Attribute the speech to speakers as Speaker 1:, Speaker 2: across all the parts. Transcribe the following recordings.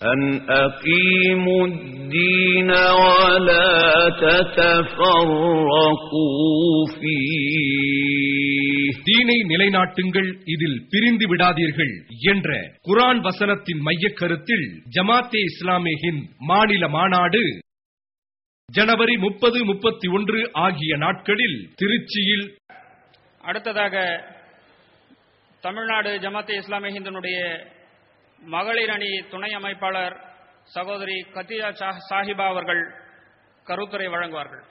Speaker 1: أن أقيموا الدين ولا تتفرقوا فيه
Speaker 2: தீனை நிலைநாட்டுங்கள் இதில் பிரிந்து விடாதீர்கள் என்ற குரான் வசனத்தின் மையக் கருத்தில் ஜமாத்தே இஸ்லாமே ஹிந்த் மாநில மாநாடு ஜனவரி முப்பது முப்பத்தி ஒன்று ஆகிய நாட்களில் திருச்சியில்
Speaker 3: அடுத்ததாக தமிழ்நாடு ஜமாத்தே இஸ்லாமிய ஹிந்தனுடைய மகளிர் அணி துணை அமைப்பாளர் சகோதரி கத்தியா சா- சாஹிபா அவர்கள் கருத்துரை வழங்குவார்கள்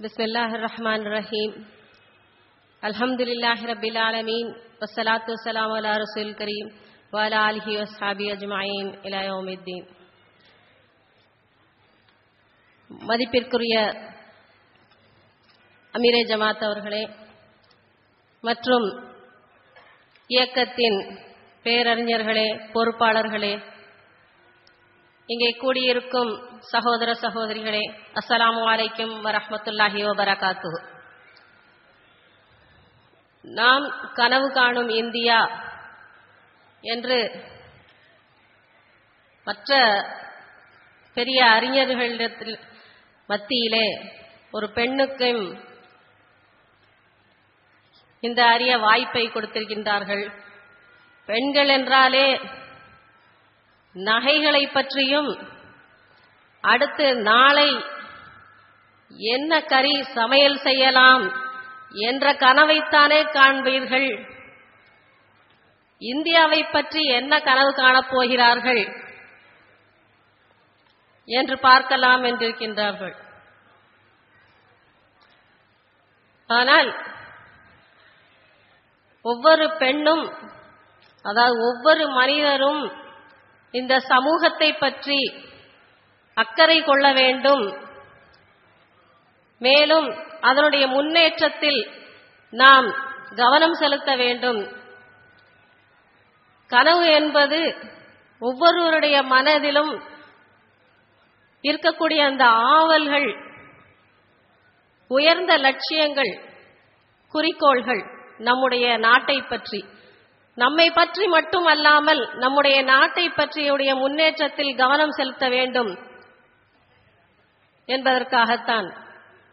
Speaker 4: بسم الله الرحمن الرحيم الحمد لله رب العالمين والصلاة والسلام على رسول الكريم وعلى آله وصحبه أجمعين إلى يوم الدين மதிப்பிற்குரிய அமீரே ஜமாத் அவர்களே மற்றும் இயக்கத்தின் பேரறிஞர்களே பொறுப்பாளர்களே இங்கே கூடியிருக்கும் சகோதர சகோதரிகளே அஸ்லாம் வலைக்கும் வரமத்துல்லாஹி வபரகாத்து நாம் கனவு காணும் இந்தியா என்று மற்ற பெரிய அறிஞர்களிடத்தில் மத்தியிலே ஒரு பெண்ணுக்கும் இந்த அரிய வாய்ப்பை கொடுத்திருக்கின்றார்கள். பெண்கள் என்றாலே நகைகளை பற்றியும் அடுத்து நாளை என்ன கறி சமையல் செய்யலாம் என்ற கனவைத்தானே காண்பீர்கள். இந்தியாவை பற்றி என்ன கனவு காணப் போகிறார்கள் என்று பார்க்கலாம் என்றிருக்கின்றார்கள். ஆனால் ஒவ்வொரு பெண்ணும் அதாவது ஒவ்வொரு மனிதரும் இந்த சமூகத்தை பற்றி அக்கறை கொள்ள வேண்டும். மேலும் அதனுடைய முன்னேற்றத்தில் நாம் கவனம் செலுத்த வேண்டும். கனவு என்பது ஒவ்வொருவருடைய மனதிலும் இருக்கக்கூடிய அந்த ஆவல்கள் உயர்ந்த லட்சியங்கள் குறிக்கோள்கள் நம்முடைய நாட்டை பற்றி. நம்மை பற்றி மட்டுமல்லாமல் நம்முடைய நாட்டை பற்றியுடைய முன்னேற்றத்தில் கவனம் செலுத்த வேண்டும் என்பதற்காகத்தான்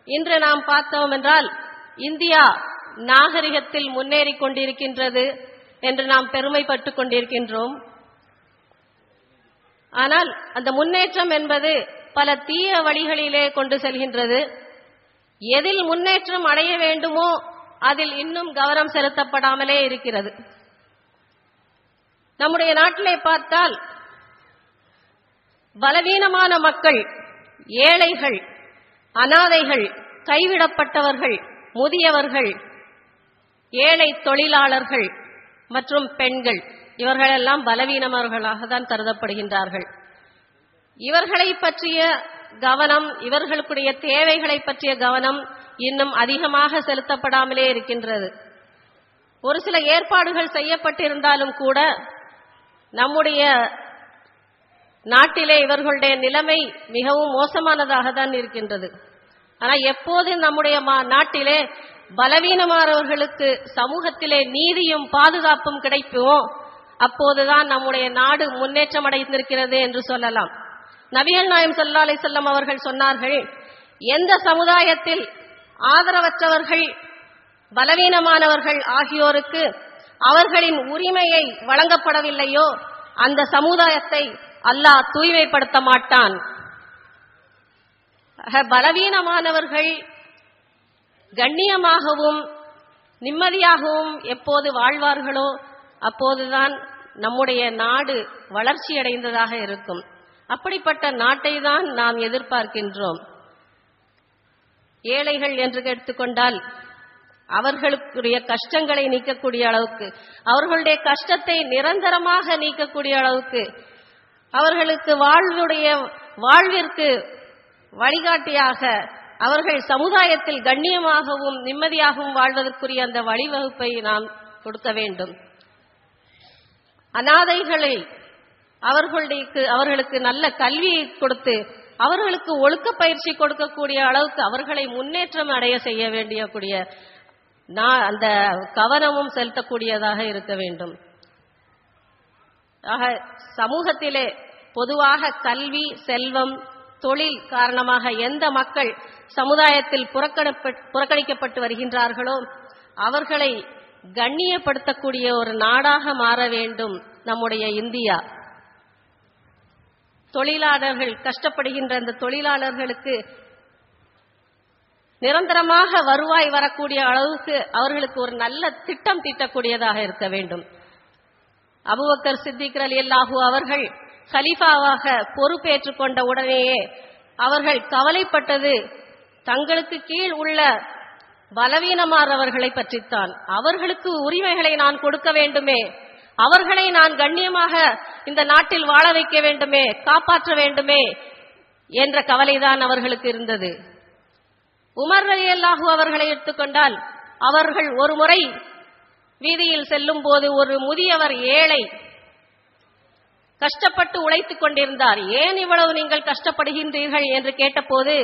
Speaker 4: இன்று நாம் பார்த்தோம் என்றால் இந்தியா நாகரிகத்தில் முன்னேறிக் கொண்டிருக்கின்றது என்று நாம் பெருமைப்பட்டுக் கொண்டிருக்கின்றோம். ஆனால் அந்த முன்னேற்றம் என்பது பல தீய வழிகளிலே கொண்டு செல்கின்றது. எதில் முன்னேற்றம் அடைய வேண்டுமோ அதில் இன்னும் கவனம் செலுத்தப்படாமலே இருக்கிறது. நம்முடைய நாட்டிலே பார்த்தால் பலவீனமான மக்கள் ஏழைகள் அனாதைகள் கைவிடப்பட்டவர்கள் முதியவர்கள் ஏழை தொழிலாளர்கள் மற்றும் பெண்கள் இவர்களெல்லாம் பலவீனமர்களாக தான் கருதப்படுகின்றார்கள். இவர்களை பற்றிய கவனம் இவர்களுடைய தேவைகளை பற்றிய கவனம் இன்னும் அதிகமாக செலுத்தப்படாமலே இருக்கின்றது. ஒரு சில ஏற்பாடுகள் செய்யப்பட்டிருந்தாலும் கூட நம்முடைய நாட்டிலே இவர்களுடைய நிலைமை மிகவும் மோசமானதாக தான் இருக்கின்றது. ஆனால் எப்போது நம்முடைய மா- நாட்டிலே பலவீனமானவர்களுக்கு சமூகத்திலே நீதியும் பாதுகாப்பும் கிடைக்குமோ அப்போதுதான் நம்முடைய நாடு முன்னேற்றம் அடைந்திருக்கிறது என்று சொல்லலாம். நபிகள் நாயம் சொல்லாலை அலைஹி அவர்கள் சொன்னார்கள் எந்த சமுதாயத்தில் ஆதரவற்றவர்கள் பலவீனமானவர்கள் ஆகியோருக்கு அவர்களின் உரிமையை வழங்கப்படவில்லையோ அந்த சமுதாயத்தை அல்லாஹ் தூய்மைப்படுத்த மாட்டான். பலவீனமானவர்கள் கண்ணியமாகவும் நிம்மதியாகவும் எப்போது வாழ்வார்களோ அப்போதுதான் நம்முடைய நாடு வளர்ச்சியடைந்ததாக இருக்கும். அப்படிப்பட்ட நாட்டை தான் நாம் எதிர்பார்க்கின்றோம். ஏழைகள் என்று எடுத்துக்கொண்டால் அவர்களுக்குரிய கஷ்டங்களை நீக்கக்கூடிய அளவுக்கு அவர்களுடைய கஷ்டத்தை நிரந்தரமாக நீக்கக்கூடிய அளவுக்கு அவர்களுக்கு வாழ்வுடைய வாழ்விற்கு வழிகாட்டியாக அவர்கள் சமுதாயத்தில் கண்ணியமாகவும் நிம்மதியாகவும் வாழ்வதற்குரிய அந்த வழிவகுப்பை நாம் கொடுக்க வேண்டும். அனாதைகளை அவர்களுடைய அவர்களுக்கு நல்ல கல்வியை கொடுத்து அவர்களுக்கு ஒழுக்க பயிற்சி கொடுக்கக்கூடிய அளவுக்கு அவர்களை முன்னேற்றம் அடைய செய்ய வேண்டிய கூடிய நான் அந்த கவனமும் செலுத்தக்கூடியதாக இருக்க வேண்டும். ஆக சமூகத்திலே பொதுவாக கல்வி செல்வம் தொழில் காரணமாக எந்த மக்கள் சமுதாயத்தில் புறக்கணிக்கப்பட்டு வருகின்றார்களோ அவர்களை கண்ணியப்படுத்தக்கூடிய ஒரு நாடாக மாற வேண்டும் நம்முடைய இந்தியா. தொழிலாளர்கள் கஷ்டப்படுகின்ற அந்த தொழிலாளர்களுக்கு நிரந்தரமாக வருவாய் வரக்கூடிய அளவுக்கு அவர்களுக்கு ஒரு நல்ல திட்டம் தீட்டக்கூடியதாக இருக்க வேண்டும். அபுபக்கர் சித்திக் அல்லாஹூ அவர்கள் கலீஃபாவாக பொறுப்பேற்றுக் கொண்ட உடனேயே அவர்கள் கவலைப்பட்டது. தங்களுக்கு கீழ் உள்ள பலவீனமானவர்களை பற்றித்தான். அவர்களுக்கு உரிமைகளை நான் கொடுக்க வேண்டுமே. அவர்களை நான் கண்ணியமாக இந்த நாட்டில் வாழ வைக்க வேண்டுமே காப்பாற்ற வேண்டுமே என்ற கவலைதான் அவர்களுக்கு இருந்தது. உமர் ரலியல்லாஹு அவர்களை எடுத்துக்கொண்டால் அவர்கள் ஒரு முறை வீதியில் செல்லும் போது ஒரு முதியவர் ஏழை கஷ்டப்பட்டு உழைத்துக் கொண்டிருந்தார். ஏன் இவ்வளவு நீங்கள் கஷ்டப்படுகின்றீர்கள்? என்று கேட்டபோது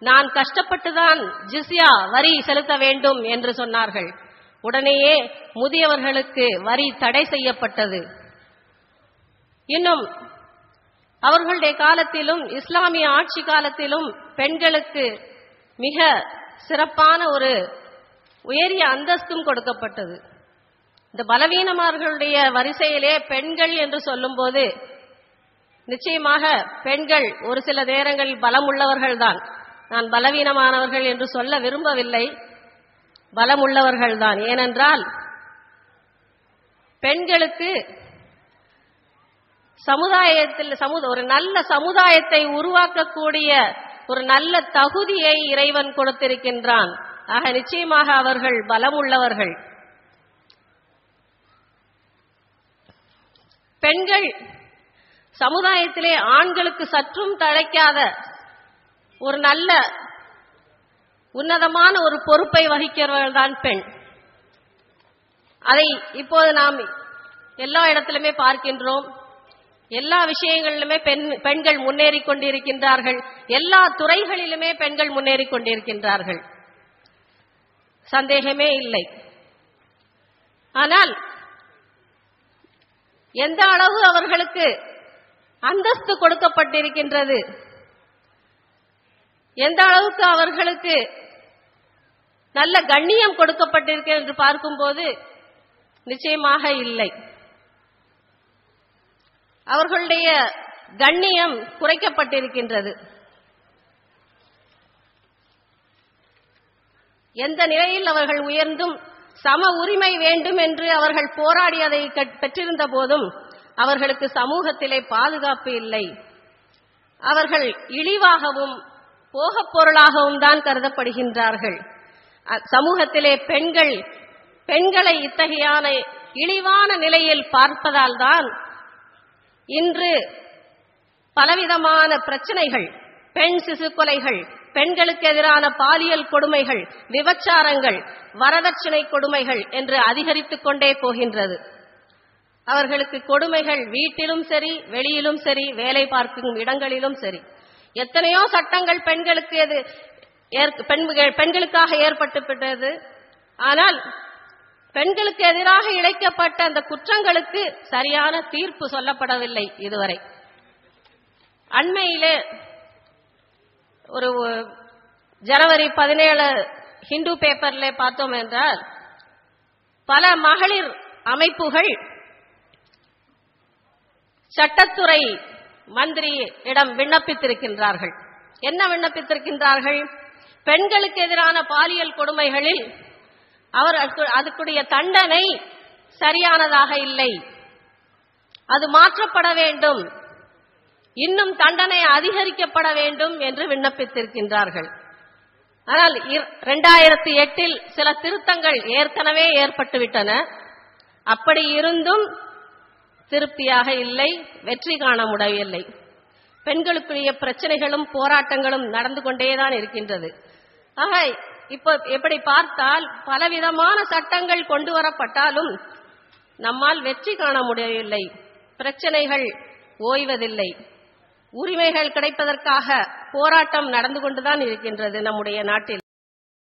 Speaker 4: நான் கஷ்டப்பட்டுதான் ஜிஸ்யா வரி செலுத்த வேண்டும் என்று சொன்னார்கள். உடனேயே முதியவர்களுக்கு வரி தடை செய்யப்பட்டது. இன்னும் அவர்களுடைய காலத்திலும் இஸ்லாமிய ஆட்சி காலத்திலும் பெண்களுக்கு மிக சிறப்பான ஒரு உயரிய அந்தஸ்தும் கொடுக்கப்பட்டது. இந்த பலவீனமார்களுடைய வரிசையிலே பெண்கள் என்று சொல்லும்போது நிச்சயமாக பெண்கள் ஒரு சில நேரங்களில் பலம் உள்ளவர்கள்தான் நான் பலவீனமானவர்கள் என்று சொல்ல விரும்பவில்லை. பலம் உள்ளவர்கள்தான் ஏனென்றால் பெண்களுக்கு சமுதாயத்தில் சமுத ஒரு நல்ல சமுதாயத்தை உருவாக்கக்கூடிய ஒரு நல்ல தகுதியை இறைவன் கொடுத்திருக்கின்றான். ஆக நிச்சயமாக அவர்கள் பலம் உள்ளவர்கள் பெண்கள் சமுதாயத்திலே ஆண்களுக்கு சற்றும் தழைக்காத ஒரு நல்ல உன்னதமான ஒரு பொறுப்பை வகிக்கிறவர்கள்தான் பெண். அதை இப்போது நாம் எல்லா இடத்திலுமே பார்க்கின்றோம். எல்லா விஷயங்களிலுமே பெண் பெண்கள் முன்னேறி கொண்டிருக்கின்றார்கள். எல்லா துறைகளிலுமே பெண்கள் முன்னேறி கொண்டிருக்கின்றார்கள். சந்தேகமே இல்லை. ஆனால் எந்த அளவு அவர்களுக்கு அந்தஸ்து கொடுக்கப்பட்டிருக்கின்றது? எந்த அளவுக்கு அவர்களுக்கு நல்ல கண்ணியம் கொடுக்கப்பட்டிருக்கிறது என்று பார்க்கும்போது நிச்சயமாக இல்லை. அவர்களுடைய கண்ணியம் குறைக்கப்பட்டிருக்கின்றது. எந்த நிலையில் அவர்கள் உயர்ந்தும் சம உரிமை வேண்டும் என்று அவர்கள் போராடியதை பெற்றிருந்த போதும் அவர்களுக்கு சமூகத்திலே பாதுகாப்பு இல்லை. அவர்கள் இழிவாகவும் போகப் பொருளாகவும் தான் கருதப்படுகின்றார்கள். சமூகத்திலே பெண்கள் பெண்களை இத்தகையான இழிவான நிலையில் பார்ப்பதால் தான் இன்று பலவிதமான பிரச்சனைகள் பெண் சிசு கொலைகள் பெண்களுக்கு எதிரான பாலியல் கொடுமைகள் விபச்சாரங்கள் வரதட்சணை கொடுமைகள் என்று அதிகரித்துக் கொண்டே போகின்றது. அவர்களுக்கு கொடுமைகள் வீட்டிலும் சரி வெளியிலும் சரி வேலை பார்க்கும் இடங்களிலும் சரி. எத்தனையோ சட்டங்கள் பெண்களுக்கு எது ஏற்- பெண்களுக்காக ஏற்பட்டு விட்டது ஆனால் பெண்களுக்கு எதிராக இழைக்கப்பட்ட அந்த குற்றங்களுக்கு சரியான தீர்ப்பு சொல்லப்படவில்லை இதுவரை. அண்மையிலே ஒரு ஜனவரி பதினேழு ஹிந்து பேப்பர்ல பார்த்தோம் என்றால் பல மகளிர் அமைப்புகள் சட்டத்துறை மந்திரியிடம் விண்ணப்பித்திருக்கின்றார்கள். என்ன விண்ணப்பித்திருக்கின்றார்கள்? பெண்களுக்கு எதிரான பாலியல் கொடுமைகளில் அவர் அதுக்கு- அதுக்குடைய தண்டனை சரியானதாக இல்லை. அது மாற்றப்பட வேண்டும். இன்னும் தண்டனை அதிகரிக்கப்பட வேண்டும் என்று விண்ணப்பித்திருக்கின்றார்கள். ஆனால் இரண்டாயிரத்தி எட்டில் சில திருத்தங்கள் ஏற்கனவே ஏற்பட்டுவிட்டன. அப்படி இருந்தும் திருப்தியாக இல்லை வெற்றி காண முடியவில்லை. பெண்களுக்குரிய பிரச்சனைகளும் போராட்டங்களும் நடந்து கொண்டேதான் இருக்கின்றது. ஆக இப்போ எப்படி பார்த்தால் பலவிதமான சட்டங்கள் கொண்டு வரப்பட்டாலும் நம்மால் வெற்றி காண முடியவில்லை. பிரச்சனைகள் ஓய்வதில்லை. உரிமைகள் கிடைப்பதற்காக போராட்டம் நடந்து கொண்டுதான் இருக்கின்றது நம்முடைய நாட்டில்.